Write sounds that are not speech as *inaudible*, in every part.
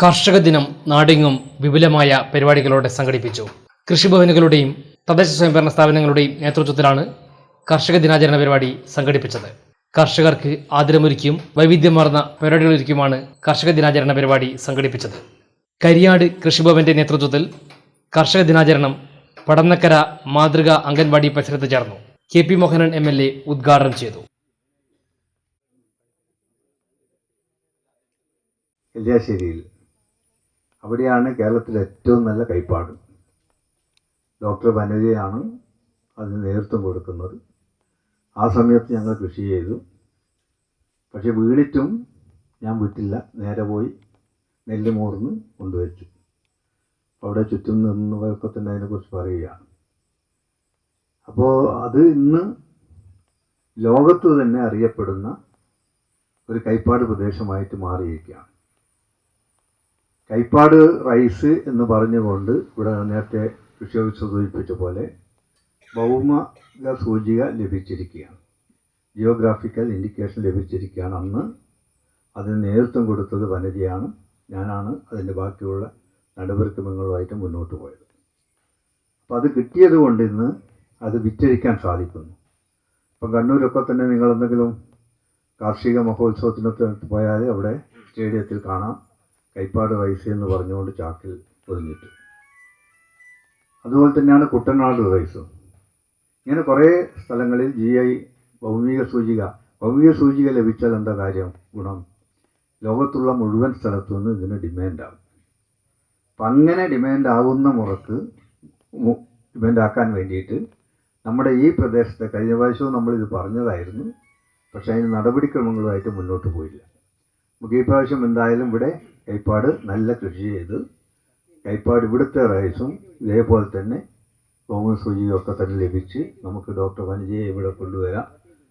കർഷക ദിനം നാടെങ്ങും വിപുലമായ പരിപാടികളോടെ സംഘടിപ്പിച്ചു. കൃഷിഭവനുകളുടെയും തദ്ദേശ സ്വയംഭരണ സ്ഥാപനങ്ങളുടെയും നേതൃത്വത്തിലാണ് കർഷക ദിനാചരണ പരിപാടി സംഘടിപ്പിച്ചത്. കർഷകർക്ക് ആദരമൊരുക്കിയും വൈവിധ്യമാർന്ന പരിപാടികളൊരുക്കിയുമാണ് കർഷക ദിനാചരണ പരിപാടി സംഘടിപ്പിച്ചത്. കരിയാട് കൃഷിഭവന്റെ നേതൃത്വത്തിൽ കർഷക ദിനാചരണം പടന്നക്കര മാതൃക അംഗൻവാടി പരിസരത്ത് ചേർന്നു. K P Mohanan M L A ഉദ്ഘാടനം ചെയ്തു. കല്യാശ്ശേരിയിൽ അവിടെയാണ് കേരളത്തിലെ ഏറ്റവും നല്ല കൈപ്പാട്. ഡോക്ടർ വനജയാണ് അതിന് നേതൃത്വം കൊടുക്കുന്നത്. ആ സമയത്ത് ഞങ്ങൾ കൃഷി ചെയ്തു. പക്ഷെ വീണിട്ടും ഞാൻ വിട്ടില്ല. നേരെ പോയി നെല്ല് മൂർന്ന് കൊണ്ടുവച്ചു. അവിടെ ചുറ്റും നിന്നവരൊക്കെ തന്നെ അതിനെക്കുറിച്ച് പറയുകയാണ്. അപ്പോൾ അത് ഇന്ന് ലോകത്ത് തന്നെ അറിയപ്പെടുന്ന ഒരു കൈപ്പാട് പ്രദേശമായിട്ട് മാറിയിരിക്കുകയാണ്. കൈപ്പാട് റൈസ് എന്ന് പറഞ്ഞുകൊണ്ട് ഇവിടെ നേരത്തെ ഓഫീസർ സൂചിപ്പിച്ച പോലെ ഭൗമിക സൂചിക ലഭിച്ചിരിക്കുകയാണ്. ജിയോഗ്രാഫിക്കൽ ഇൻഡിക്കേഷൻ ലഭിച്ചിരിക്കുകയാണ് അന്ന്. അതിന് നേതൃത്വം കൊടുത്തത് വനജയാണ് ഞാനാണ് അതിന്റെ ബാക്കിയുള്ള നടപടിക്രമങ്ങളുമായിട്ട് മുന്നോട്ട് പോയത്. അപ്പോൾ അത് കിട്ടിയത് കൊണ്ട് ഇന്ന് അത് വിറ്റഴിക്കാൻ സാധിക്കുന്നു. ഇപ്പം കണ്ണൂരൊക്കെ തന്നെ നിങ്ങളെന്തെങ്കിലും കാർഷിക മഹോത്സവത്തിനൊക്കെ പോയാൽ അവിടെ സ്റ്റേഡിയത്തിൽ കാണാം. കൈപ്പാട് റൈസ് എന്ന് പറഞ്ഞുകൊണ്ട് ചാക്കിൽ പൊതിഞ്ഞിട്ട്. അതുപോലെ തന്നെയാണ് കുട്ടനാട് റൈസും. ഇങ്ങനെ കുറേ സ്ഥലങ്ങളിൽ ജി ഐ ഭൗമിക സൂചിക ഭൗമിക സൂചിക ലഭിച്ചാൽ എന്താ കാര്യം? ഗുണം. ലോകത്തുള്ള മുഴുവൻ സ്ഥലത്തു നിന്ന് ഇതിന് ഡിമാൻഡാകും അപ്പം അങ്ങനെ ഡിമാൻഡ് മുറക്ക് ഡിമാൻഡാക്കാൻ വേണ്ടിയിട്ട് നമ്മുടെ ഈ പ്രദേശത്തെ കഴിഞ്ഞ പ്രാവശ്യവും നമ്മളിത് പറഞ്ഞതായിരുന്നു. പക്ഷേ അതിന് നടപടിക്രമങ്ങളുമായിട്ട് മുന്നോട്ട് പോയില്ല. നമുക്ക് ഈ പ്രാവശ്യം എന്തായാലും ഇവിടെ കൈപ്പാട് നല്ല കൃഷി ചെയ്ത് കൈപ്പാട് ഇവിടുത്തെ റൈസും ഇതേപോലെ തന്നെ ഭൗമ സൂചികയൊക്കെ തന്നെ ലഭിച്ച് നമുക്ക് ഡോക്ടർ വനജയെ ഇവിടെ കൊണ്ടുവരാം.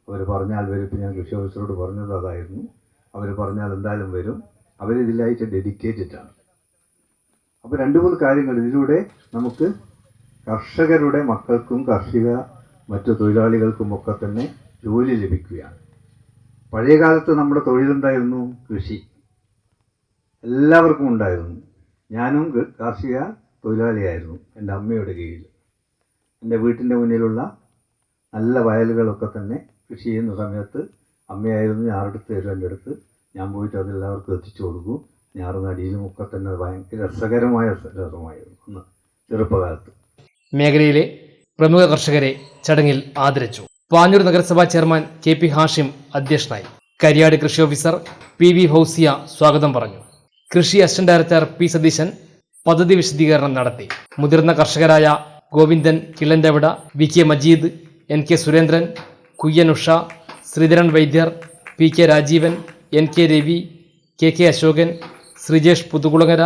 അവർ പറഞ്ഞാൽ വരും. ഇപ്പം ഞാൻ കൃഷി ഓഫീസറോട് പറഞ്ഞത് അതായിരുന്നു. അവർ പറഞ്ഞാൽ എന്തായാലും വരും. അവരിതിലായിട്ട് ഡെഡിക്കേറ്റഡ് ആണ് അപ്പോൾ രണ്ട് മൂന്ന് കാര്യങ്ങൾ ഇതിലൂടെ നമുക്ക് കർഷകരുടെ മക്കൾക്കും കാർഷിക മറ്റു തൊഴിലാളികൾക്കും ഒക്കെ തന്നെ ജോലി ലഭിക്കുകയാണ്. പഴയ കാലത്ത് നമ്മുടെ തൊഴിലെന്തായിരുന്നു കൃഷി. എല്ലാവർക്കും ഉണ്ടായിരുന്നു. ഞാനും കാർഷിക തൊഴിലാളിയായിരുന്നു എന്റെ അമ്മയുടെ കീഴിൽ. എന്റെ വീട്ടിന്റെ മുന്നിലുള്ള നല്ല വയലുകളൊക്കെ തന്നെ കൃഷി ചെയ്യുന്ന സമയത്ത് അമ്മയായിരുന്നു ഞാറെടുത്ത് തരും എന്റെ അടുത്ത്. ഞാൻ പോയിട്ട് അതെല്ലാവർക്കും എത്തിച്ചു കൊടുക്കും. ഞാറുനടിയിലും ഒക്കെ തന്നെ ഭയങ്കര രസകരമായ രസമായിരുന്നു അന്ന് ചെറുപ്പകാലത്ത്. മേഖലയിലെ പ്രമുഖ കർഷകരെ ചടങ്ങിൽ ആദരിച്ചു. പാഞ്ഞൂർ നഗരസഭാ ചെയർമാൻ കെ പി ഹാഷിം അധ്യക്ഷനായി. കരിയാട് കൃഷി ഓഫീസർ പി വി ഹൗസിയ സ്വാഗതം പറഞ്ഞു. കൃഷി അസിസ്റ്റന്റ് ഡയറക്ടർ പി സതീശൻ പദ്ധതി വിശദീകരണം നടത്തി. മുതിർന്ന കർഷകരായ Govindan Kilantevida V K Majeed N K Surendran Kuyyan Usha Sreedharan Vaidyar P K Rajeevan N K Ravi K K Ashokan Sreejesh Puthukulangara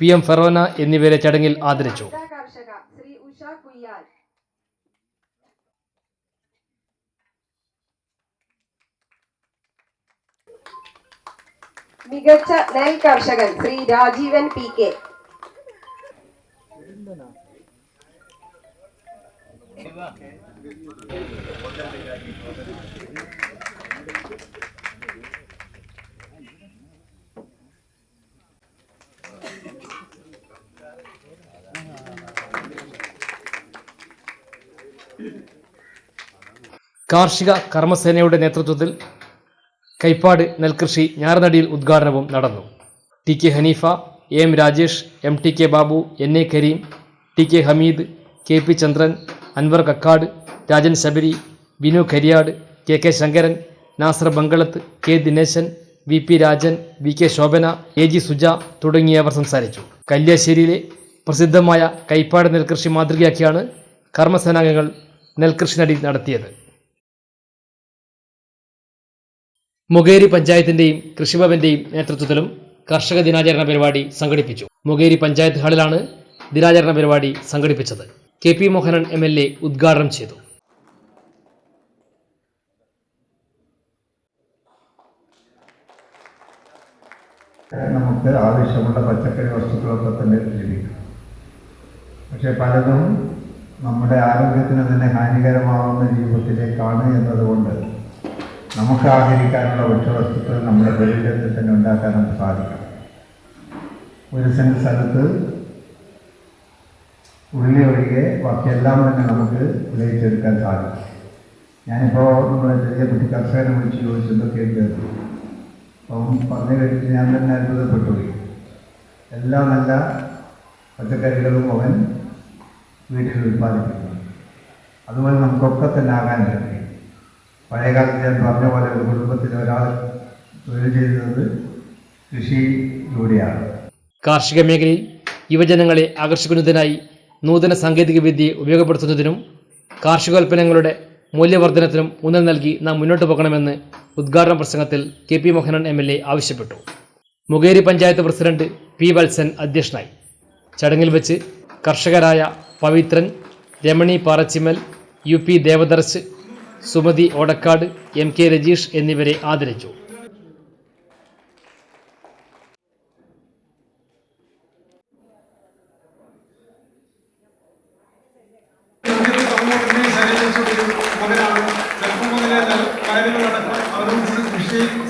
P M Ferona എന്നിവരെ ചടങ്ങിൽ ആദരിച്ചു വനിതാ കർഷക ശ്രീ ഉഷ കുയ്യാൽ മികച്ച നെൽ കർഷകൻ ശ്രീ രാജീവൻ പി കെ. കാർഷിക കർമ്മസേനയുടെ നേതൃത്വത്തിൽ കൈപ്പാട് നെൽകൃഷി ഞാറുനടിയിൽ ഉദ്ഘാടനവും നടന്നു. T K Haneefa A Rajesh M T K Babu N A Kareem T K Hameed K P Chandran Anwar Kakkad Rajan Sabari Binu Kariyad K K Sankaran Nasar Bangalath K Dineshan V P Rajan V K Shobhana A G Suja തുടങ്ങിയവർ സംസാരിച്ചു. കല്യാശ്ശേരിയിലെ പ്രസിദ്ധമായ കൈപ്പാട് നെൽകൃഷി മാതൃകയാക്കിയാണ് കർമ്മസേനാംഗങ്ങൾ നെൽകൃഷി നടി നടത്തിയത്. മുകേരി പഞ്ചായത്തിന്റെയും കൃഷിഭവന്റെയും നേതൃത്വത്തിലും കർഷക ദിനാചരണ പരിപാടി സംഘടിപ്പിച്ചു. മുകേരി പഞ്ചായത്ത് ഹാളിലാണ് ദിനാചരണ പരിപാടി സംഘടിപ്പിച്ചത്. K P Mohanan M L A ഉദ്ഘാടനം ചെയ്തു. നമുക്ക് ആവശ്യമുള്ള പച്ചക്കറി വസ്തുക്കളൊക്കെ തന്നെ ലഭിക്കും. പക്ഷെ പലതും നമ്മുടെ ആരോഗ്യത്തിന് തന്നെ ഹാനികരമാവുന്ന ജീവിതത്തിലേക്കാണ് എന്നതുകൊണ്ട് നമുക്ക് ആഹരിക്കാനുള്ള ഭക്ഷ്യവസ്തുക്കൾ നമ്മുടെ ശരീരത്തിൽ തന്നെ ഉണ്ടാക്കാൻ നമുക്ക് സാധിക്കണം ഒരു സെന്റ് സ്ഥലത്ത് ഉള്ളി ഒഴികെ ബാക്കിയെല്ലാം തന്നെ നമുക്ക് വിളയിച്ചെടുക്കാൻ സാധിക്കും. ഞാനിപ്പോൾ നമ്മുടെ ചെറിയ കുട്ടി കർഷകനെ വിളിച്ച് ചോദിച്ചു എന്തൊക്കെയുണ്ട് അപ്പം പറഞ്ഞു കഴിഞ്ഞിട്ട് ഞാൻ തന്നെ അത്ഭുതപ്പെട്ടു പോയി. എല്ലാ നല്ല പച്ചക്കറികളും അവൻ വീട്ടിൽ ഉൽപ്പാദിപ്പിക്കുന്നു. അതുപോലെ നമുക്കൊക്കെ തന്നെ ആകാൻ കഴിയും. പഴയകാലത്ത് ഞാൻ പറഞ്ഞ പോലെ ഒരു കുടുംബത്തിൽ ഒരാൾ തൊഴിൽ ചെയ്യുന്നത് കൃഷിയിലൂടെയാണ്. കാർഷിക മേഖലയിൽ യുവജനങ്ങളെ ആകർഷിക്കുന്നതിനായി നൂതന സാങ്കേതിക വിദ്യയെ ഉപയോഗപ്പെടുത്തുന്നതിനും കാർഷികോൽപ്പന്നങ്ങളുടെ മൂല്യവർദ്ധനത്തിനും ഊന്നൽ നൽകി നാം മുന്നോട്ട് പോകണമെന്ന് ഉദ്ഘാടന പ്രസംഗത്തിൽ K P Mohanan M L A ആവശ്യപ്പെട്ടു. മുകേരി പഞ്ചായത്ത് പ്രസിഡന്റ് പി വത്സൻ അധ്യക്ഷനായി. ചടങ്ങിൽ വെച്ച് കർഷകരായ Pavithran Ramani Parachimal U P Devadarsh Sumathi Odakkad M K Rajeesh എന്നിവരെ ആദരിച്ചു.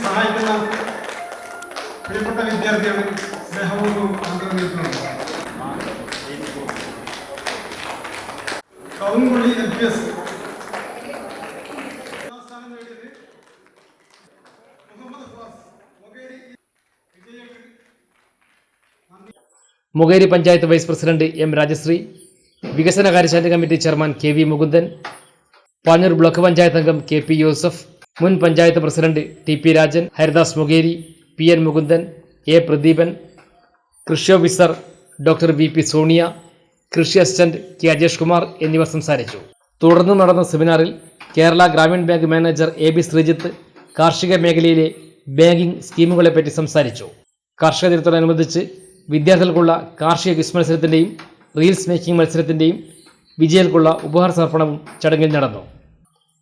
സഹായിക്കുന്ന പ്രിയപ്പെട്ട വിദ്യാർത്ഥിയാണ് സ്നേഹപൂർവം L P S Mukeri panchayat vice president M Rajasree വികസന കാര്യശാല committee chairman K V Mukundan Panhoor block panchayat അംഗം കെ പി യൂസഫ് മുൻ panchayat president T P Rajan Haridas Mukeri P N Mukundan A Pradeepan കൃഷി officer doctor V P Sonia കൃഷി assistant K Ajesh Kumar എന്നിവർ സംസാരിച്ചു. തുടർന്ന് നടന്ന സെമിനാറിൽ Kerala Gramin bank manager A B Sreejith കാർഷിക മേഖലയിലെ ബാങ്കിംഗ് സ്കീമുകളെപ്പറ്റി സംസാരിച്ചു. കർഷക ദിനത്തോടനുബന്ധിച്ച് വിദ്യാർത്ഥികൾക്കുള്ള കാർഷിക ക്വിസ് മത്സരത്തിന്റെയും റീൽസ് മേക്കിംഗ് മത്സരത്തിന്റെയും വിജയികൾക്കുള്ള ഉപഹാര സമർപ്പണവും ചടങ്ങിൽ നടന്നു.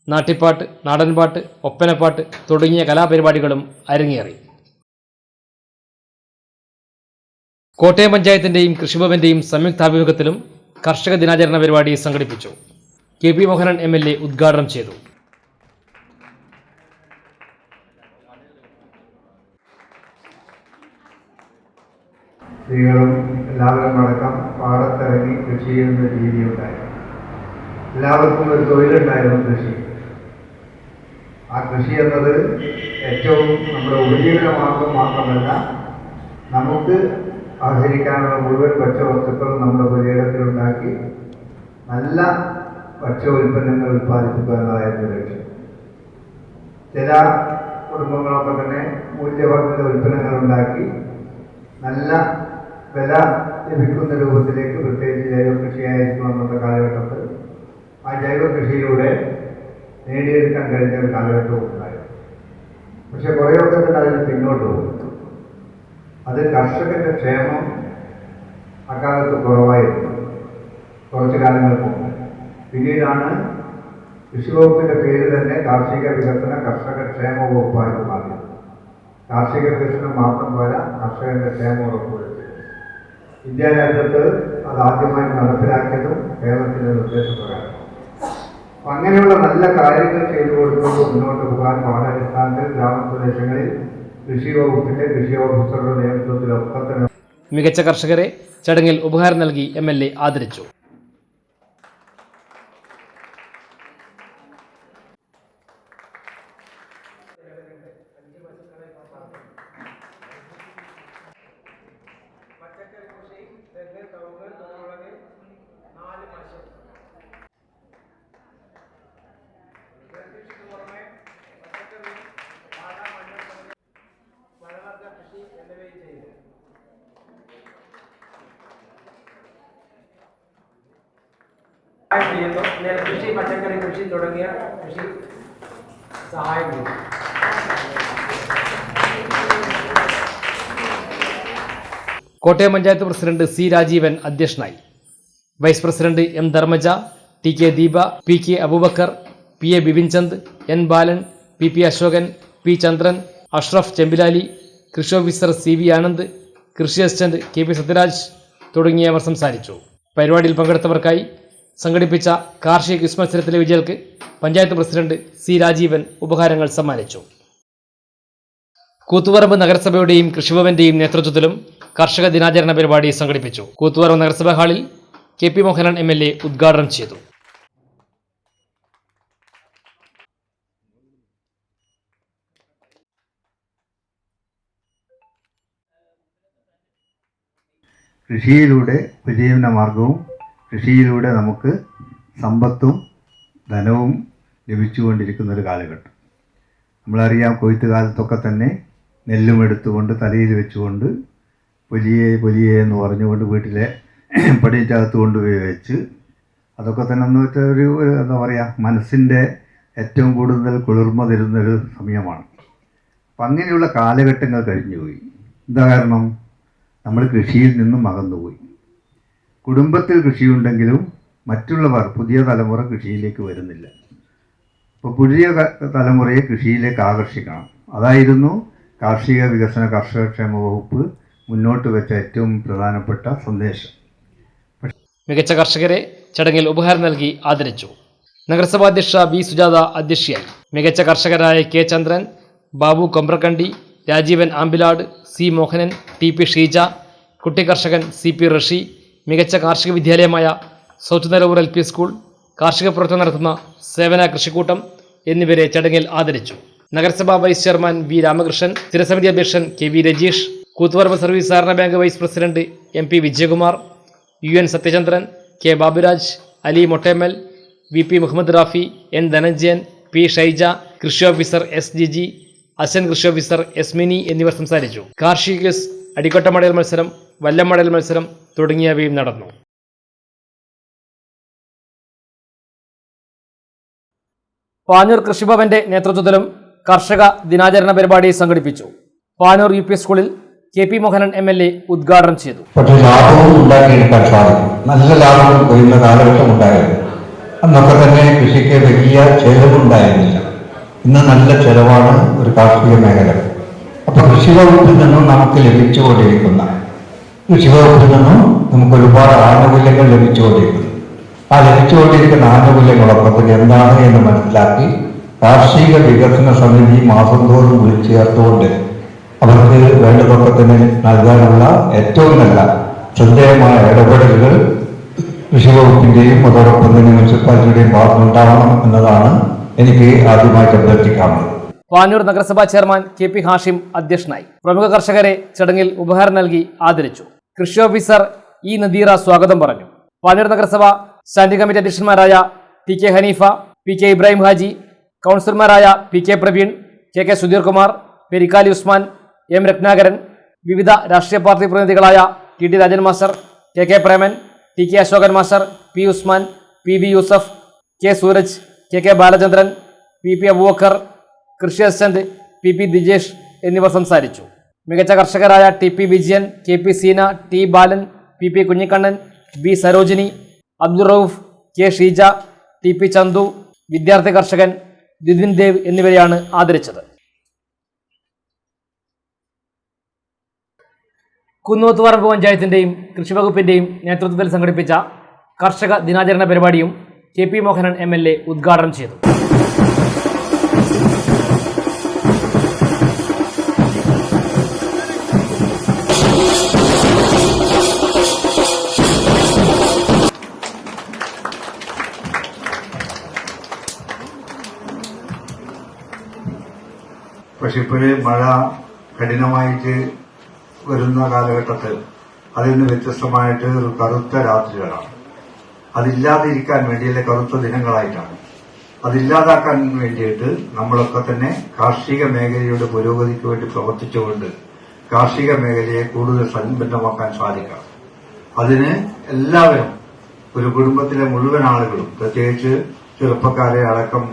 നാട്ടിപ്പാട്ട് നാടൻപാട്ട് ഒപ്പനപ്പാട്ട് തുടങ്ങിയ കലാപരിപാടികളും അരങ്ങേറി. കോട്ടയം പഞ്ചായത്തിന്റെയും സംയുക്ത സംയുക്താഭിമുഖ്യത്തിലും കർഷക ദിനാചരണ പരിപാടി സംഘടിപ്പിച്ചു. K P Mohanan M L A ഉദ്ഘാടനം ചെയ്തു. സ്ത്രീകളും എല്ലാവരും അടക്കം പാടത്തിറങ്ങി കൃഷി ചെയ്യുന്ന രീതി ഉണ്ടായി എല്ലാവർക്കും ഒരു തൊഴിലുണ്ടായിരുന്നു കൃഷി. ആ കൃഷി എന്നത് ഏറ്റവും നമ്മുടെ ഉപജീവന മാർഗം മാത്രമല്ല നമുക്ക് ആഹരിക്കാനുള്ള മുഴുവൻ ഭക്ഷ്യവസ്തുക്കളും നമ്മുടെ ഉപജീവനത്തിലുണ്ടാക്കി നല്ല ഭക്ഷ്യ ഉൽപ്പന്നങ്ങൾ ഉൽപ്പാദിപ്പിക്കുക എന്നതായിരുന്നു ലക്ഷ്യം. ചില കുടുംബങ്ങളൊക്കെ തന്നെ മൂല്യവർദ്ധിത ഉൽപ്പന്നങ്ങൾ ഉണ്ടാക്കി നല്ല വില ലഭിക്കുന്ന രൂപത്തിലേക്ക് പ്രത്യേകിച്ച് ജൈവ കൃഷിയായിരിക്കും അന്നത്തെ കാലഘട്ടത്തിൽ. ആ ജൈവ കൃഷിയിലൂടെ നേടിയെടുക്കാൻ കഴിഞ്ഞ ഒരു കാലഘട്ടവും ഉണ്ടായിരുന്നു. പക്ഷെ കുറേയൊക്കെ തന്നെ അതിന് പിന്നോട്ട് പോകും. അത് കർഷകന്റെ ക്ഷേമം അക്കാലത്ത് കുറവായിരുന്നു. കുറച്ച് കാലങ്ങൾക്ക് മുമ്പ്. പിന്നീടാണ് കൃഷി വകുപ്പിന്റെ പേര് തന്നെ കാർഷിക വികസന കർഷക ക്ഷേമ വകുപ്പായിട്ട് മാറിയത്. കാർഷിക വികസനം മാത്രം പോരാ കർഷകന്റെ ക്ഷേമം ഉറപ്പുവരുത്തി ഇന്ത്യ രാജ്യത്ത് അത് ആദ്യമായി നടപ്പിലാക്കിയതും കേരളത്തിന്റെ നിർദ്ദേശപ്രകാരം. അങ്ങനെയുള്ള നല്ല കാര്യങ്ങൾ ചെയ്തു കൊടുത്തുകൊണ്ട് മുന്നോട്ട് പോകാൻ പാഠാടിസ്ഥാനത്തിൽ ഗ്രാമപ്രദേശങ്ങളിൽ കൃഷി വകുപ്പിന്റെ കൃഷി ഓഫീസറുടെ നേതൃത്വത്തിലൊക്കെ തന്നെ മികച്ച കർഷകരെ ചടങ്ങിൽ ഉപഹാരം നൽകി എം എൽ എ ആദരിച്ചു സഹായം ചെയ്യുന്നു നെൽകൃഷി പച്ചക്കറി കൃഷി തുടങ്ങിയ കൃഷി സഹായം കോട്ടയം പഞ്ചായത്ത് പ്രസിഡന്റ് സി രാജീവൻ അധ്യക്ഷനായി. Vice president M Dharmaja T K Deepa P K Abubakkar P A Bipinchand N Balan P P Ashokan P Chandran Ashraf Chempilali കൃഷി ഓഫീസർ സി വി ആനന്ദ് കൃഷി അസിസ്റ്റന്റ് കെ പി സത്യരാജ് തുടങ്ങിയവർ സംസാരിച്ചു. പരിപാടിയിൽ പങ്കെടുത്തവർക്കായി സംഘടിപ്പിച്ച കാർഷിക ക്വിസ് മത്സരത്തിലെ വിജയികൾക്ക് പഞ്ചായത്ത് പ്രസിഡന്റ് സി രാജീവൻ ഉപഹാരങ്ങൾ സമ്മാനിച്ചു. കൂത്തുപറമ്പ് നഗരസഭയുടെയും കൃഷിഭവന്റെയും നേതൃത്വത്തിലും കർഷക ദിനാചരണ പരിപാടി സംഘടിപ്പിച്ചു. കൂത്തുപറമ്പ് നഗരസഭാ ഹാളിൽ K P Mohanan M L A ഉദ്ഘാടനം ചെയ്തു. കൃഷിയിലൂടെ ഉപജീവന മാർഗവും കൃഷിയിലൂടെ നമുക്ക് സമ്പത്തും ധനവും ലഭിച്ചുകൊണ്ടിരിക്കുന്ന ഒരു കാലഘട്ടം. നമ്മളറിയാം കൊയ്ത്ത് കാലത്തൊക്കെ തന്നെ നെല്ലും എടുത്തുകൊണ്ട് തലയിൽ വെച്ചുകൊണ്ട് പൊലിയെ പൊലിയെ എന്ന് പറഞ്ഞുകൊണ്ട് വീട്ടിലെ *clears throat* പടിയറ്റകത്ത് കൊണ്ടുപോയി വെച്ച് അതൊക്കെ തന്നെ എന്ന് വെച്ചാൽ ഒരു എന്താ പറയുക മനസ്സിന്റെ ഏറ്റവും കൂടുതൽ കുളിർമ തരുന്നൊരു സമയമാണ്. അപ്പം അങ്ങനെയുള്ള കാലഘട്ടങ്ങൾ കഴിഞ്ഞുപോയി. എന്താ കാരണം? നമ്മൾ കൃഷിയിൽ നിന്നും അകന്നുപോയി. കുടുംബത്തിൽ കൃഷിയുണ്ടെങ്കിലും മറ്റുള്ളവർ പുതിയ തലമുറ കൃഷിയിലേക്ക് വരുന്നില്ല. അപ്പോൾ പുതിയ തലമുറയെ കൃഷിയിലേക്ക് ആകർഷിക്കണം. അതായിരുന്നു കാർഷിക വികസന കർഷക ക്ഷേമ വകുപ്പ് മുന്നോട്ട് വെച്ച ഏറ്റവും പ്രധാനപ്പെട്ട സന്ദേശം. മികച്ച കർഷകരെ ചടങ്ങിൽ ഉപഹാരം നൽകി ആദരിച്ചു. നഗരസഭാ അധ്യക്ഷ ബി സുജാത അധ്യക്ഷയായി. മികച്ച കർഷകരായ K Chandran Babu Komprakandi Rajeevan Ambilad C Mohanan T P Sheeja കുട്ടി കർഷകൻ സി പി ഋഷി മികച്ച കാർഷിക വിദ്യാലയമായ south Nilavoor L P school കാർഷിക പ്രവർത്തനം നടത്തുന്ന സേവന കൃഷിക്കൂട്ടം എന്നിവരെ ചടങ്ങിൽ ആദരിച്ചു. നഗരസഭാ വൈസ് ചെയർമാൻ വി രാമകൃഷ്ണൻ സ്ഥിരസമിതി അധ്യക്ഷൻ K V Rajeesh Koothuparamba service സഹകരണ bank vice president M P Vijayakumar U N Sathyachandran K Baburaj Ali Mottemal V P Muhammad Rafi N Dhananjayan P Shaija കൃഷി officer S G G assistant കൃഷി officer S Mini എന്നിവർ സംസാരിച്ചു. കാർഷിക അടിക്കൊട്ടമടയൽ മത്സരം വല്ലം മടൽ മത്സരം തുടങ്ങിയവയും നടന്നു. പാനൂർ കൃഷിഭവന്റെ നേതൃത്വത്തിലും കർഷക ദിനാചരണ പരിപാടി സംഘടിപ്പിച്ചു. പാനൂർ യു പി സ്കൂളിൽ K P Mohanan M L A ഉദ്ഘാടനം ചെയ്തു. പക്ഷേ ലാഭവും ഉണ്ടാക്കിയെടുക്കാൻ സാധിക്കും നല്ല ലാഭം വരുന്ന കാലഘട്ടം ഉണ്ടായിരുന്നു. അന്നൊക്കെ തന്നെ കൃഷിക്ക് വലിയ ചെലവുണ്ടായിരുന്നില്ല. ഇന്ന് നല്ല ചെലവാണ് ഒരു കാർഷിക മേഖല. അപ്പൊ കൃഷി വകുപ്പിൽ നിന്നും നമുക്ക് ലഭിച്ചുകൊണ്ടിരിക്കുന്ന കൃഷി വകുപ്പിൽ നിന്നും നമുക്ക് ഒരുപാട് ആനുകൂല്യങ്ങൾ ലഭിച്ചുകൊണ്ടിരിക്കുന്നു. ആ ലഭിച്ചുകൊണ്ടിരിക്കുന്ന ആനുകൂല്യങ്ങളൊക്കെ തന്നെ എന്താണ് എന്ന് മനസ്സിലാക്കി കാർഷിക വികസന സമിതി മാസം തോറും വിളിച്ചു ചേർത്തുകൊണ്ട് അവർക്ക് വേണ്ടതൊക്കെ തന്നെ നൽകാനുള്ള ഏറ്റവും നല്ല ശ്രദ്ധേയമായ ഇടപെടലുകൾ കൃഷി വകുപ്പിന്റെയും അതോടൊപ്പം തന്നെ മുനിസിപ്പാലിറ്റിയുടെയും ഭാഗത്തുണ്ടാവണം എന്നതാണ് എനിക്ക് ആദ്യമായിട്ട് അഭ്യർത്ഥിക്കാവുന്നത് പാനൂർ നഗരസഭാ ചെയർമാൻ കെ പി ഹാഷിം അധ്യക്ഷനായി. പ്രമുഖ കർഷകരെ ചടങ്ങിൽ ഉപഹാരം നൽകി ആദരിച്ചു. കൃഷി ഓഫീസർ ഇ നദീറ സ്വാഗതം പറഞ്ഞു. പാനൂർ നഗരസഭ standing committee അധ്യക്ഷന്മാരായ T K Haneefa P K Ibrahim Haji കൗൺസിലർമാരായ P K Praveen K K Sudheer Kumar Perikkali Usman M Ratnakaran വിവിധ രാഷ്ട്രീയ party പ്രതിനിധികളായ T T Rajan master K K Preman T K Ashokan master P Usman P B Yusuf K Sooraj K K Balachandran P P Abubakkar കൃഷി assistant P P Dijesh എന്നിവർ സംസാരിച്ചു. മികച്ച കർഷകരായ T P Vijayan K P Seena T Balan P P Kunhikannan B Sarojini Abdul Rauf K Sheeja T P Chanthu വിദ്യാർത്ഥി കർഷകൻ ദിദിൻ ദേവ് എന്നിവരെയാണ് ആദരിച്ചത്. കുന്നോത്തുപറമ്പ് പഞ്ചായത്തിന്റെയും കൃഷിവകുപ്പിന്റെയും നേതൃത്വത്തിൽ സംഘടിപ്പിച്ച കർഷക ദിനാചരണ പരിപാടിയും K P Mohanan M L A ഉദ്ഘാടനം ചെയ്തു. പക്ഷെ ഇപ്പോഴേ മഴ കഠിനമായിട്ട് വരുന്ന കാലഘട്ടത്തിൽ അതിൽ നിന്ന് വ്യത്യസ്തമായിട്ട് ഒരു കറുത്ത രാത്രികളാണ്. അതില്ലാതിരിക്കാൻ വേണ്ടി അല്ലെ കറുത്ത ദിനങ്ങളായിട്ടാണ്. അതില്ലാതാക്കാൻ വേണ്ടിയിട്ട് നമ്മളൊക്കെ തന്നെ കാർഷിക മേഖലയുടെ പുരോഗതിക്ക് വേണ്ടി പ്രവർത്തിച്ചുകൊണ്ട് കാർഷിക മേഖലയെ കൂടുതൽ സമ്പന്നമാക്കാൻ സാധിക്കണം. അതിന് എല്ലാവരും ഒരു കുടുംബത്തിലെ മുഴുവൻ ആളുകളും പ്രത്യേകിച്ച് ചെറുപ്പക്കാരെ അടക്കം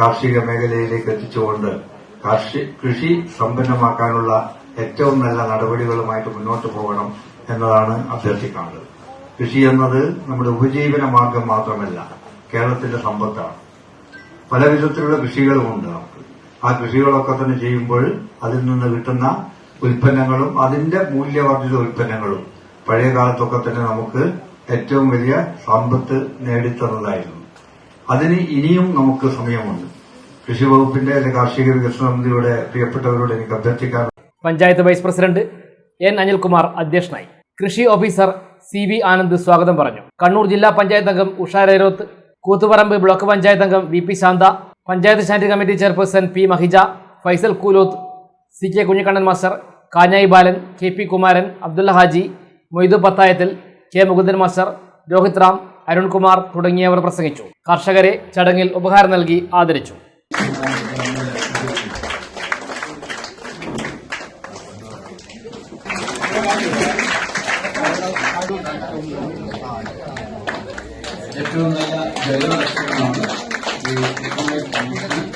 കാർഷിക മേഖലയിലേക്ക് എത്തിച്ചുകൊണ്ട് കൃഷി സമ്പന്നമാക്കാനുള്ള ഏറ്റവും നല്ല നടപടികളുമായിട്ട് മുന്നോട്ട് പോകണം എന്നതാണ് അഭ്യർത്ഥിക്കാനുള്ളത്. കൃഷി എന്നത് നമ്മുടെ ഉപജീവന മാർഗം മാത്രമല്ല കേരളത്തിന്റെ സമ്പത്താണ്. പല വിധത്തിലുള്ള കൃഷികളുമുണ്ട് നമുക്ക്. ആ കൃഷികളൊക്കെ തന്നെ ചെയ്യുമ്പോൾ അതിൽ നിന്ന് കിട്ടുന്ന ഉൽപ്പന്നങ്ങളും അതിന്റെ മൂല്യവർദ്ധിത ഉൽപ്പന്നങ്ങളും പഴയ കാലത്തൊക്കെ തന്നെ നമുക്ക് ഏറ്റവും വലിയ സമ്പത്ത് നേടിത്തന്നതായിരുന്നു. അതിന് ഇനിയും നമുക്ക് സമയമുണ്ട്. കൃഷി വകുപ്പിന്റെ കാർഷിക വികസന മന്ത്രിയുടെ പ്രിയപ്പെട്ടവരോട് എനിക്ക് അഭ്യർത്ഥിക്കാൻ panchayat vice president N Anilkumar അധ്യക്ഷനായി. കൃഷി ഓഫീസർ സി വി ആനന്ദ് സ്വാഗതം പറഞ്ഞു. കണ്ണൂർ ജില്ലാ പഞ്ചായത്ത് അംഗം ഉഷാ രേരോത്ത് കൂത്തുപറമ്പ് ബ്ലോക്ക് പഞ്ചായത്ത് അംഗം V P Santha panchayat standing committee chairperson P Mahija Faisal Kooloth C K Kunhikannan master Kanhayi Balan K P Kumaran Abdulla Haji Moidu Pathayathil K Mukundan master Rohith Ram Arunkumar തുടങ്ങിയവർ പ്രസംഗിച്ചു. കർഷകരെ ചടങ്ങിൽ ഉപഹാരം നൽകി ആദരിച്ചു. ഏറ്റവും നല്ല ജൈവരക്ഷകമാണ് ഈ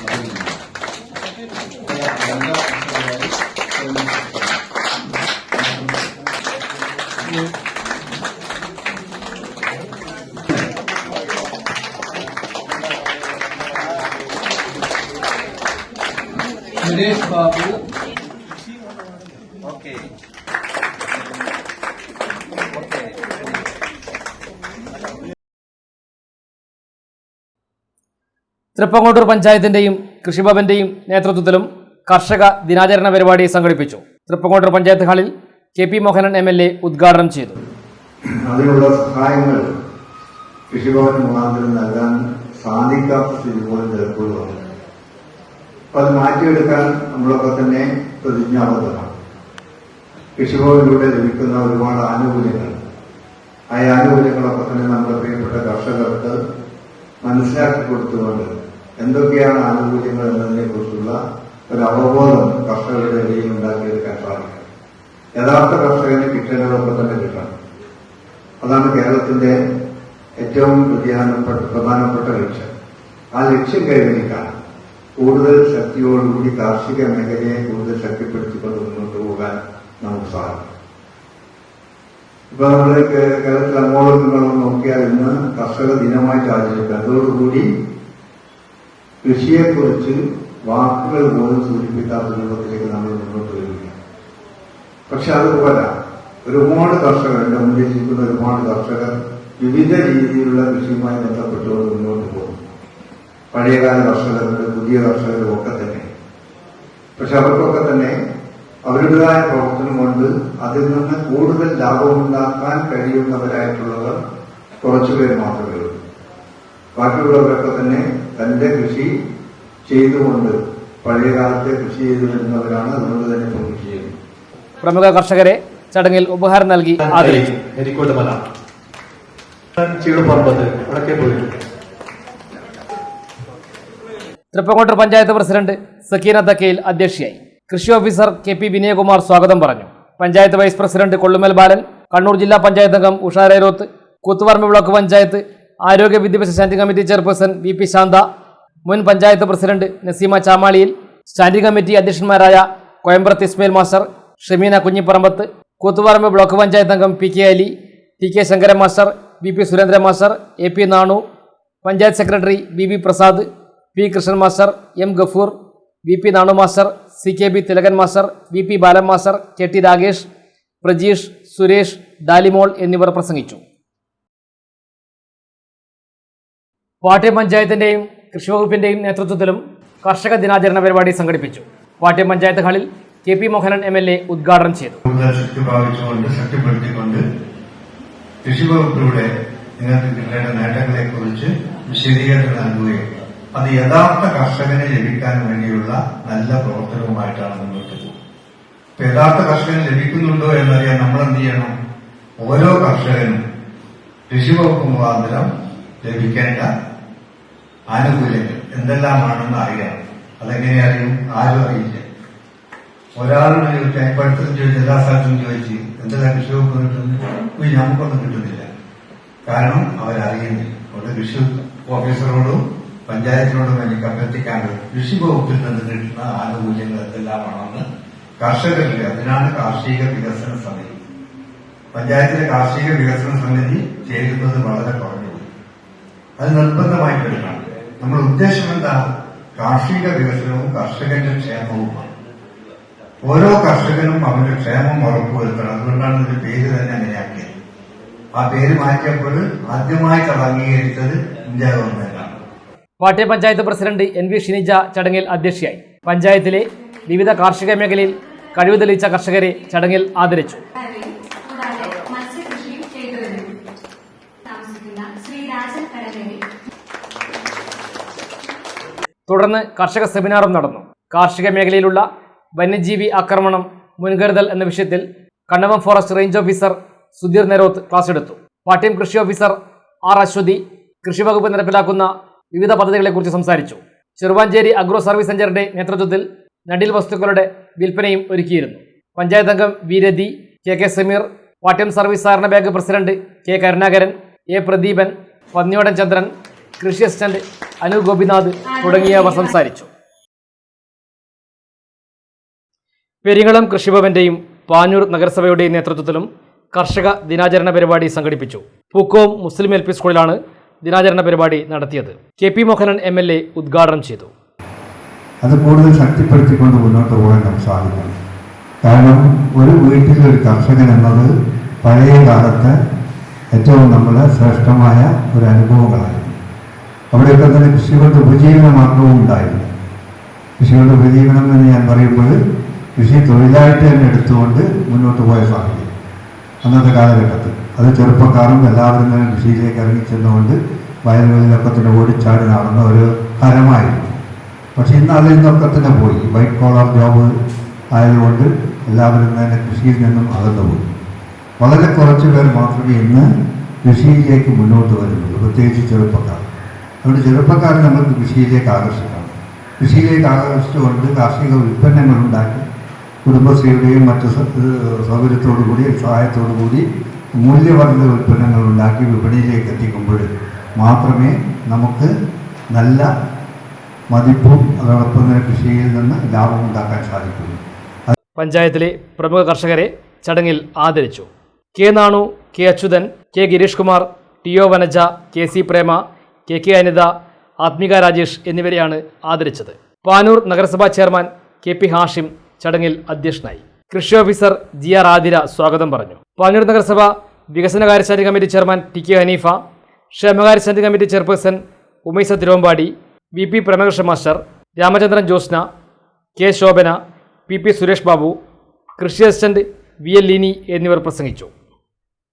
തൃപ്പങ്ങോട്ടൂർ പഞ്ചായത്തിന്റെയും കൃഷിഭവന്റെയും നേതൃത്വത്തിലും കർഷക ദിനാചരണ പരിപാടി സംഘടിപ്പിച്ചു. തൃപ്പങ്ങോട്ടൂർ പഞ്ചായത്ത് ഹാളിൽ K P Mohanan M L A ഉദ്ഘാടനം ചെയ്തു. അതിനുള്ള സഹായങ്ങൾ കൃഷിഭവൻ മുഖാന്തരം നൽകാൻ സാധിക്കാത്ത സ്ഥിതി പോലും ചിലപ്പോൾ അപ്പൊ അത് മാറ്റിയെടുക്കാൻ നമ്മളൊക്കെ തന്നെ പ്രതിജ്ഞാബദ്ധമാണ് കൃഷിഭവനിലൂടെ ലഭിക്കുന്ന ഒരുപാട് ആനുകൂല്യങ്ങൾ. ആ ആനുകൂല്യങ്ങളൊക്കെ തന്നെ നമ്മുടെ പ്രിയപ്പെട്ട കർഷകർക്ക് മനസ്സിലാക്കി കൊടുത്തുകൊണ്ട് എന്തൊക്കെയാണ് ആനുകൂല്യങ്ങൾ എന്നതിനെ കുറിച്ചുള്ള ഒരു അവബോധം കർഷകരുടെ ഇടയിൽ ഉണ്ടാക്കിയെടുക്കാൻ സാധിക്കണം യഥാർത്ഥ കർഷകന് കിട്ടേണ്ടതൊക്കെ തന്നെ കിട്ടണം. അതാണ് കേരളത്തിന്റെ ഏറ്റവും പ്രധാനപ്പെട്ട പ്രധാനപ്പെട്ട ലക്ഷ്യം. ആ ലക്ഷ്യം കൈവരിക്കാൻ കൂടുതൽ ശക്തിയോടുകൂടി കാർഷിക മേഖലയെ കൂടുതൽ ശക്തിപ്പെടുത്തിക്കൊണ്ട് മുന്നോട്ട് പോകാൻ നമുക്ക് സാധിക്കും. ഇപ്പൊ നമ്മൾ കേ- കേരളത്തിൽ അങ്ങോളം നിങ്ങളും നോക്കിയാൽ ഇന്ന് കർഷക ദിനമായിട്ട് ആചരിക്കുക. അതോടുകൂടി കൃഷിയെക്കുറിച്ച് വാക്കുകൾ പോലും സൂചിപ്പിക്കാത്ത രൂപത്തിലേക്ക് നമ്മൾ മുന്നോട്ട് വരികയാണ് പക്ഷെ അതുപോലെ ഒരുപാട് കർഷകർ എന്റെ മുന്നിൽ ജീവിക്കുന്ന ഒരുപാട് കർഷകർ വിവിധ രീതിയിലുള്ള കൃഷിയുമായി ബന്ധപ്പെട്ടുകൊണ്ട് മുന്നോട്ട് പോകും പഴയകാല കർഷകരുണ്ട് പുതിയ കർഷകരും ഒക്കെ തന്നെ. പക്ഷെ അവർക്കൊക്കെ തന്നെ അവരുടേതായ പ്രവർത്തനം കൊണ്ട് അതിൽ നിന്ന് കൂടുതൽ ലാഭമുണ്ടാക്കാൻ കഴിയുന്നവരായിട്ടുള്ളവർ കുറച്ചുപേർ മാത്രമേ ബാക്കിയുള്ളവരൊക്കെ തന്നെ തന്റെ കൃഷി ചെയ്തുകൊണ്ട് പഴയകാലത്തെ കൃഷി ചെയ്തു വരുന്നവരാണ് അതുകൊണ്ട് തന്നെ കൃഷി ചെയ്യുന്നത് പ്രമുഖ കർഷകരെ ചടങ്ങിൽ ഉപഹാരം നൽകി ആദരിച്ചു. ചീടുപറമ്പത്ത് പോയി. തൃപ്പങ്ങോട്ടൂർ പഞ്ചായത്ത് പ്രസിഡന്റ് സക്കീന തക്കയിൽ അധ്യക്ഷയായി. കൃഷി ഓഫീസർ കെ പി വിനയകുമാർ സ്വാഗതം പറഞ്ഞു. പഞ്ചായത്ത് വൈസ് പ്രസിഡന്റ് കൊള്ളുമൽ ബാലൻ കണ്ണൂർ ജില്ലാ പഞ്ചായത്ത് അംഗം ഉഷാരോത്ത് കൂത്തുപറമ്പ് ബ്ലോക്ക് പഞ്ചായത്ത് ആരോഗ്യ വിദ്യാഭ്യാസ standing committee chairperson V P Santha മുൻ panchayat president Naseema Chamaliyil standing committee അധ്യക്ഷന്മാരായ Koyambrath Ismail master Shameena Kunhiparambath Koothuparamba block panchayat അംഗം P K Ali T K Sankara master V P Surendran master A P Nanu panchayat secretary B B Prasad P Krishnan master M Gafoor V P Nanu master C K B Thilakan master V P Balan master K T Rakesh Prajeesh Suresh Dalimol എന്നിവർ പ്രസംഗിച്ചു. പാട്യം കൃഷി വകുപ്പിന്റെയും നേതൃത്വത്തിലും കർഷക ദിനാചരണ പരിപാടി സംഘടിപ്പിച്ചു. പാട്യം പഞ്ചായത്ത് ഹാളിൽ K P Mohanan M L A ഉദ്ഘാടനം ചെയ്തു. കൃഷി വകുപ്പിലൂടെ നിങ്ങൾക്ക് കിട്ടേണ്ട വിശദീകരണം നൽകുകയും അത് യഥാർത്ഥ കർഷകന് ലഭിക്കാൻ വേണ്ടിയുള്ള നല്ല പ്രവർത്തനവുമായിട്ടാണ് മുന്നോട്ട് പോകുന്നത്. യഥാർത്ഥ കർഷകന് ലഭിക്കുന്നുണ്ടോ എന്നറിയാൻ നമ്മൾ എന്ത് ചെയ്യണം? ഓരോ കർഷകനും കൃഷി വകുപ്പ് മുഖാന്തരം ലഭിക്കേണ്ട ആനുകൂല്യങ്ങൾ എന്തെല്ലാമാണെന്ന് അറിയാം. അതെങ്ങനെ അറിയും? ആരും അറിയില്ല. ഒരാളോട് ചോദിച്ചു ഇപ്പൊ അടുത്തും ചോദിച്ചു എല്ലാ സ്ഥലത്തും ചോദിച്ചു എന്തെല്ലാം കൃഷിവകുപ്പ് കിട്ടുന്നു? നമുക്കൊന്നും കിട്ടുന്നില്ല. കാരണം അവരറിയുന്നില്ല. അവിടെ കൃഷി ഓഫീസറോടും പഞ്ചായത്തിനോടും എനിക്ക് അഭ്യർത്ഥിക്കാനുള്ളത് കൃഷി വകുപ്പിൽ നിന്ന് കിട്ടുന്ന ആനുകൂല്യങ്ങൾ എന്തെല്ലാമാണെന്ന് കർഷകരില്ല. അതിനാണ് കാർഷിക വികസന സമിതി. പഞ്ചായത്തിലെ കാർഷിക വികസന സമിതി ചേരുന്നത് വളരെ കുറഞ്ഞു അത് നിർബന്ധമായി എടുക്കണം. നമ്മുടെ ഉദ്ദേശം എന്താ? കാർഷിക വികസനവും കർഷകന്റെ ക്ഷേമവുമാണ് ഓരോ കർഷകനും അവന്റെ ക്ഷേമം ഉറപ്പുവരുത്തണം. അതുകൊണ്ടാണ് ഇതിന്റെ പേര് തന്നെ അങ്ങനെയാക്കിയത്. ആ പേര് മാറ്റിയപ്പോൾ ആദ്യമായിട്ട് അത് അംഗീകരിച്ചത് ഇന്ത്യ ഗവൺമെന്റാണ് Pattiam panchayat president N V Shinija ചടങ്ങിൽ അധ്യക്ഷയായി. പഞ്ചായത്തിലെ വിവിധ കാർഷിക മേഖലയിൽ കഴിവ് തെളിയിച്ച കർഷകരെ ചടങ്ങിൽ ആദരിച്ചു കൂടാതെ മത്സ്യകൃഷിയും ചെയ്തു വരുന്നു താമസിക്കുന്ന ശ്രീ രാജൻ കരകരി തുടർന്ന് കർഷക സെമിനാറും നടന്നു. കാർഷിക മേഖലയിലുള്ള വന്യജീവി ആക്രമണം മുൻകരുതൽ എന്ന വിഷയത്തിൽ Kannavam forest range officer Sudheer Neroth class എടുത്തു. പാട്യം കൃഷി ഓഫീസർ ആർ അശ്വതി കൃഷി വകുപ്പ് നടപ്പിലാക്കുന്ന വിവിധ പദ്ധതികളെക്കുറിച്ച് സംസാരിച്ചു. ചെറുവാഞ്ചേരി അഗ്രോ സർവീസ് സെന്ററിന്റെ നേതൃത്വത്തിൽ നടീൽ വസ്തുക്കളുടെ വിൽപ്പനയും ഒരുക്കിയിരുന്നു. പഞ്ചായത്ത് അംഗം V Rathi K K Sameer Pattiam service സഹകരണ bank president K Karunakaran A Pradeepan Panniyodan Chandran കൃഷി അസിസ്റ്റന്റ് അനു ഗോപിനാഥ് തുടങ്ങിയവർ സംസാരിച്ചു. പെരിങ്ങളം കൃഷിഭവന്റെയും പാനൂർ നഗരസഭയുടെയും നേതൃത്വത്തിലും കർഷക ദിനാചരണ പരിപാടി സംഘടിപ്പിച്ചു. പൂക്കോം മുസ്ലിം എൽ പി സ്കൂളിലാണ് ദിനാചരണ പരിപാടി നടത്തിയത്. K P Mohanan M L A ഉദ്ഘാടനം ചെയ്തു. അത് കൂടുതൽ ശക്തിപ്പെടുത്തിക്കൊണ്ട് മുന്നോട്ട് പോകാൻ നമുക്ക് സാധിക്കണം കാരണം ഒരു വീട്ടിൽ ഒരു കർഷകൻ എന്നത് പഴയ കാലത്ത് ഏറ്റവും നമ്മുടെ ശ്രേഷ്ഠമായ ഒരു അനുഭവങ്ങളായിരുന്നു അവിടെയൊക്കെ തന്നെ കൃഷികളുടെ ഉപജീവന മാർഗവും ഉണ്ടായിരുന്നു. കൃഷികളുടെ ഉപജീവനം എന്ന് ഞാൻ പറയുമ്പോൾ കൃഷി തൊഴിലായിട്ട് തന്നെ എടുത്തുകൊണ്ട് മുന്നോട്ട് പോയ സാഹചര്യം. അന്നത്തെ കാലഘട്ടത്തിൽ. അത് ചെറുപ്പക്കാരും എല്ലാവരും തന്നെ കൃഷിയിലേക്ക് ഇറങ്ങിച്ചെന്നുകൊണ്ട് വയലുകളിലൊക്കെ തന്നെ ഓടിച്ചാടി നടന്ന ഒരു ഹരമായിരുന്നു പക്ഷെ ഇന്ന് അതിൽ നിന്നൊക്കെ തന്നെ പോയി. വൈറ്റ് കോളർ ജോബ് ആയതുകൊണ്ട് എല്ലാവരും തന്നെ കൃഷിയിൽ നിന്നും അകന്നു പോയി. വളരെ കുറച്ച് പേർ മാത്രമേ ഇന്ന് കൃഷിയിലേക്ക് മുന്നോട്ട് വരുന്നുള്ളൂ. പ്രത്യേകിച്ച് ചെറുപ്പക്കാർ. അതുകൊണ്ട് ചെറുപ്പക്കാരെ നമുക്ക് കൃഷിയിലേക്ക് ആകർഷിക്കണം. കൃഷിയിലേക്ക് ആകർഷിച്ചുകൊണ്ട് കാർഷിക ഉൽപ്പന്നങ്ങൾ ഉണ്ടാക്കി കുടുംബശ്രീയുടെയും മറ്റു സൗകര്യത്തോടു കൂടി സഹായത്തോടു കൂടി മൂല്യവർദ്ധിത ഉൽപ്പന്നങ്ങൾ ഉണ്ടാക്കി വിപണിയിലേക്ക് എത്തിക്കുമ്പോൾ മാത്രമേ നമുക്ക് നല്ല മതിപ്പും അതോടൊപ്പം തന്നെ കൃഷിയിൽ നിന്ന് ലാഭം ഉണ്ടാക്കാൻ സാധിക്കുള്ളൂ. പഞ്ചായത്തിലെ പ്രമുഖ കർഷകരെ ചടങ്ങിൽ ആദരിച്ചു. K Nanu K Achuthan K Gireesh Kumar T O Vanaja K C Prema K K Anitha Athmika Rajesh എന്നിവരെയാണ് ആദരിച്ചത്. പാനൂർ നഗരസഭാ ചെയർമാൻ കെ പി ഹാഷിം ചടങ്ങിൽ അധ്യക്ഷനായി. കൃഷി ഓഫീസർ ജി ആർ ആതിര സ്വാഗതം പറഞ്ഞു. പാനൂർ നഗരസഭ വികസന കാര്യശാലി committee chairman T K Haneefa ക്ഷേമകാര്യ standing committee chairperson Umaisa Thiruvambadi V P Premakrishna master Ramachandran Josna K Shobhana P P Suresh Babu കൃഷി അസിസ്റ്റന്റ് വി എൽ ലിനി എന്നിവർ പ്രസംഗിച്ചു.